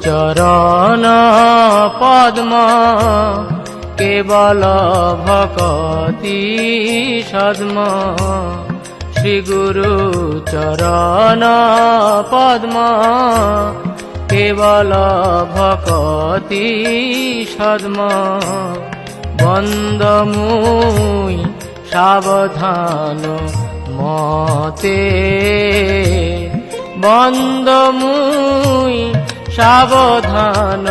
চরণ পদ্ম, কেবল ভকতি সদ্ম। শ্রী গুরু চরণ পদ্ম, কেবল ভকতি সদ্ম। বন্দমুই সাবধান মতে বন্দমুই সাবধান